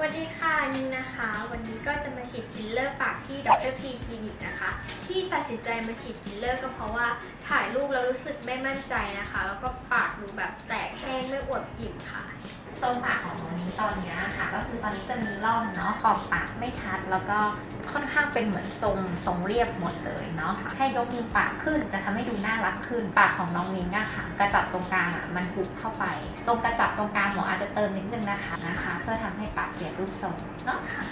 สวัสดีค่ะนิงนะคะ วันนี้ก็จะมาฉีดฟิลเลอร์ปากที่ดรพีคลินิกนะคะ ที่ตัดสินใจมาฉีดฟิลเลอร์ก็เพราะว่าถ่ายรูปแล้วรู้สึกไม่มั่นใจนะคะ แล้วก็ปากดูแบบแตกแห้งไม่อวบอิ่มค่ะ ทรงปากของน้องนี้ตอนนี้ค่ะ ก็คือตอนนี้จะมีร่องเนาะขอบปากไม่ชัด แล้วก็ค่อนข้างเป็นเหมือนทรงทรงเรียบหมดเลยเนาะแค่ยกมือปากขึ้นจะทำให้ดูน่ารักขึ้น ปากของน้องนิ้งอะค่ะ กระจับตรงกลางอะมันหุบเข้าไป ตรงกระจับตรงกลางหมออาจจะเติมนิดนึงนะคะนะคะ เพื่อทำให้ปากเปลี่ยนรูปทรงเนาะค่ะ